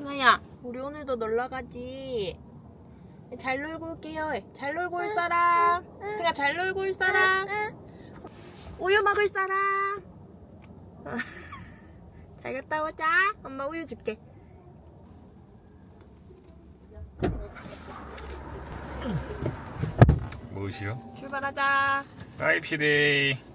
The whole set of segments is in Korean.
승아야, 우리 오늘도 놀러 가지. 잘 놀고 올게요. 잘 놀고 올 사람. 승아 잘 놀고 올 사람. 우유 먹을 사람. 잘 갔다 오자. 엄마 우유 줄게. 무엇이요? 출발하자. 라이프시데이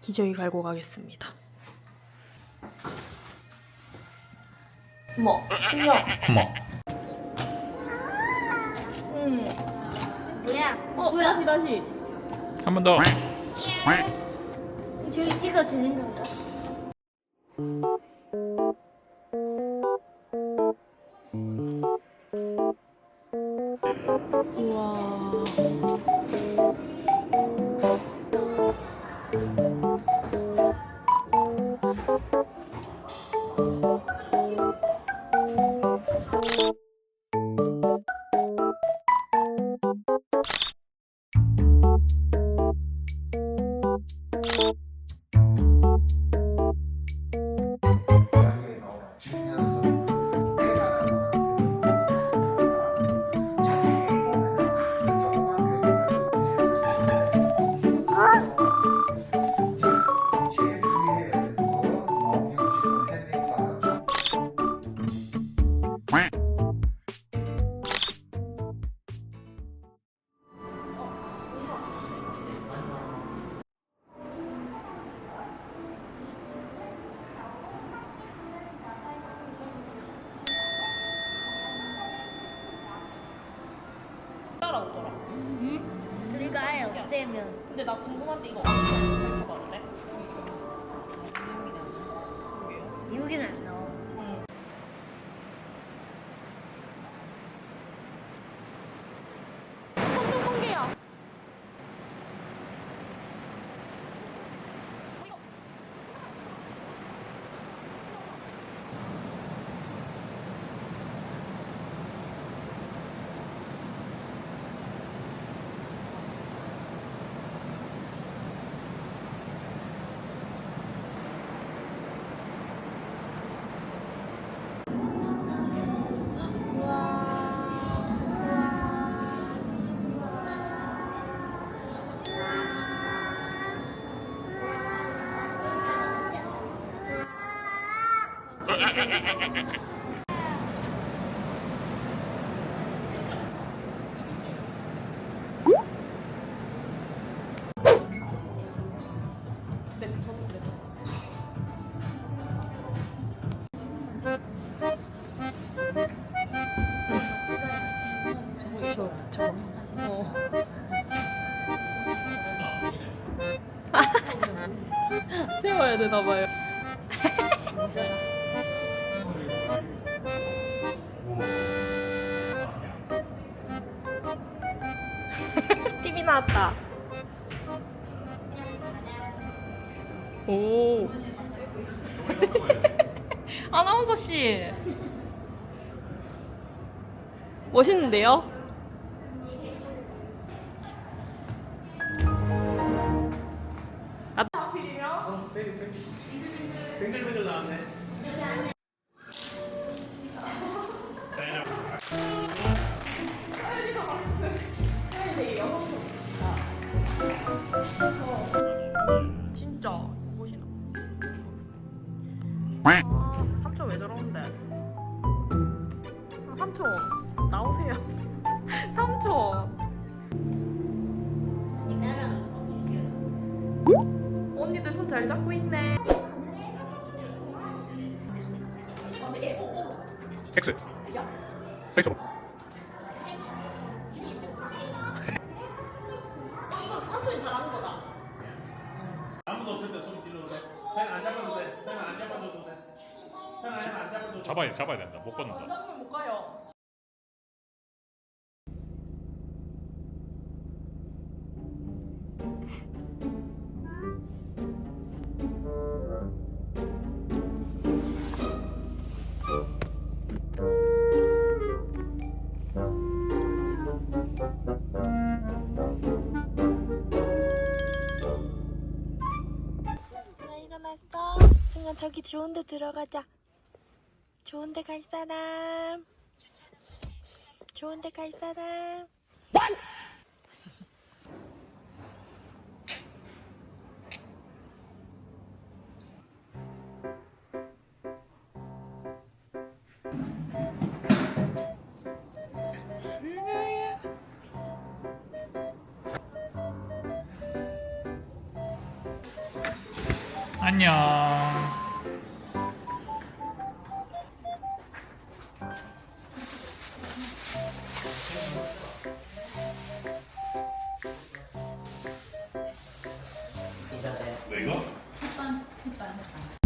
기저귀 갈고 가겠습니다. 어머, 승영. 어머 응. 뭐야? 어, 뭐야? 다시 다시. 한 번 더 저기 찍어도 되는 건가? 우와. 궁금한데 이거 어떻게 밝혀봤는데? 여기는 안 나 세워야 되나 봐요. 나왔다. 오. 아나운서 씨. 멋있는데요? 언니들 손 잘 잡고 있네. X 섹스로 이거 삼촌이 잘하는 거다. 아무도 없을 때 소리 질러도 돼. 사연 안 잡아도 돼. 사연 안 잡아줘도 돼. 사연 안 잡아도 돼. 잡아야 잡아야 된다 못 건넌다 잡으면 못 가요. 왔어. 승아 저기 좋은 데 들어가자. 좋은 데 갈 사람. 좋은 데 갈 사람. 안녕. 너 이거? 어이,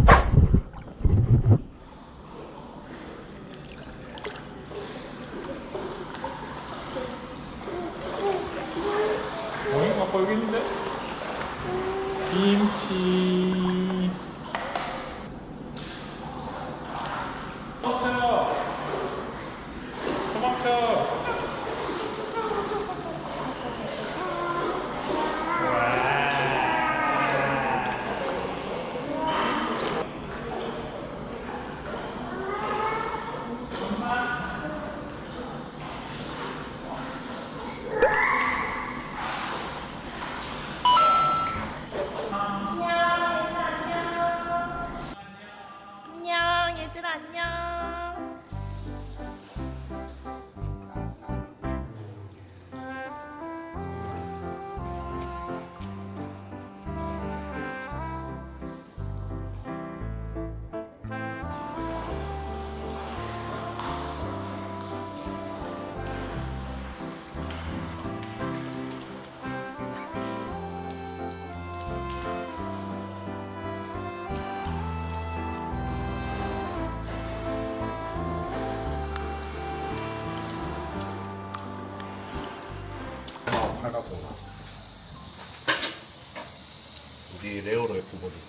mucho.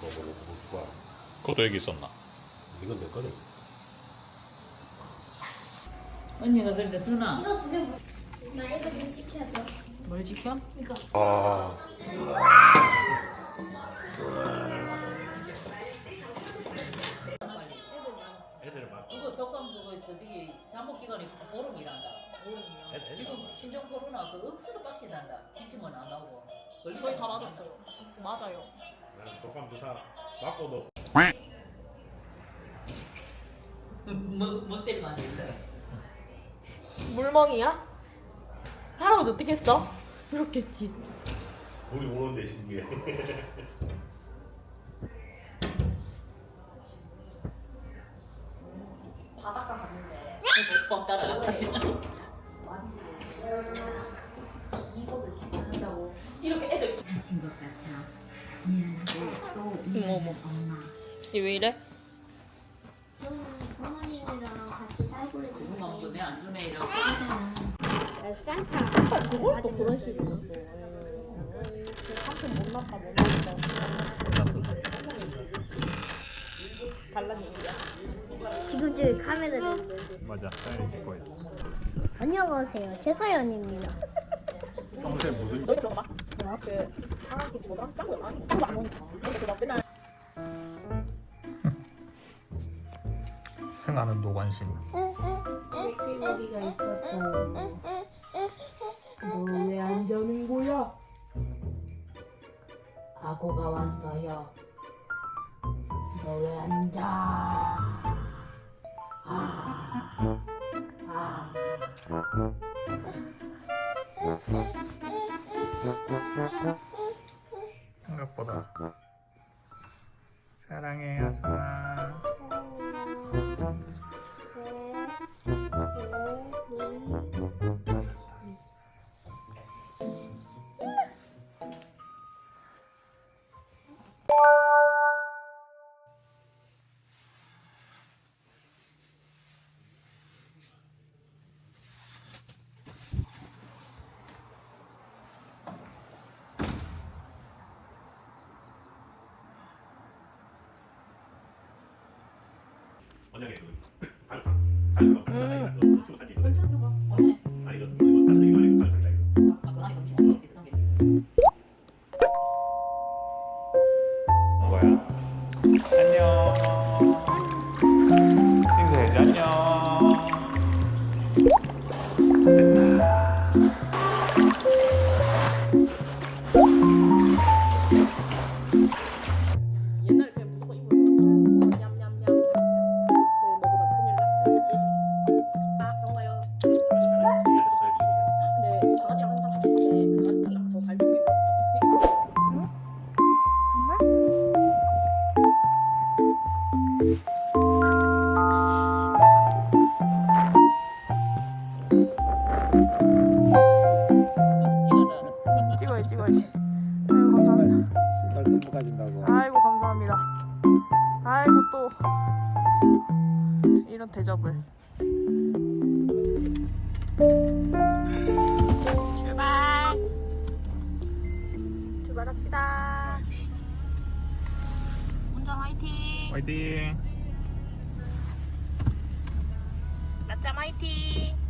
F 버릴 거 먹어보고 좋아. 그것도 여기 있었나? 이건 내 거네. 언니가 그러니까 준아 이거 두개 뭐? 나 이거 좀 시켜줘. 뭘 지켜? 이거. 아. 애들 막. 그거 독감 그거 저기 잠복 기간이 보름이란다 애들 지금 신종 코로나 그 억수로 빡시단다 기침은 안 나오고 저희 다 맞았어요. 맞아요. 나는 독감 주사 맞고도 뭐뭐 때리면 안 된다 물멍이야? 할아버지 어떻게 했어? 그렇겠지. 우리 오는데 신기해. 바닷가 갔는데 수업 따라갔다 미안한 엄마. 이왜 이래? 저는 부모님이랑 같이 살고 있는 누가 먼저 내안 주네 이러고 산타. 그걸 또 그런 식으로 삼촌 못 났다 못 났다 달란 얘기야 지금 저기 카메라 들고 맞아, 사연이 찍고 있어. 안녕하세요. 최서연입니다. 평소에 무슨 너희 들어봐 그 상하기 뭐랑 짱구 안 짱구 안 오니까 근데 나 맨날 승하는 노관심. 여기가 있었어 너왜안 자는 거야? 아고가 왔어요 너 왜안 자? 아. 아. 생각보다 사랑해요, 승아. 만약에 그 발판 발판 발판 이거 치고 사진 이거 아니 아이고 감사합니다. 신발 선물 가진다고. 아이고 감사합니다. 아이고 또 이런 대접을. 출발. 출발합시다. 운전 화이팅. 화이팅. 낮잠 화이팅.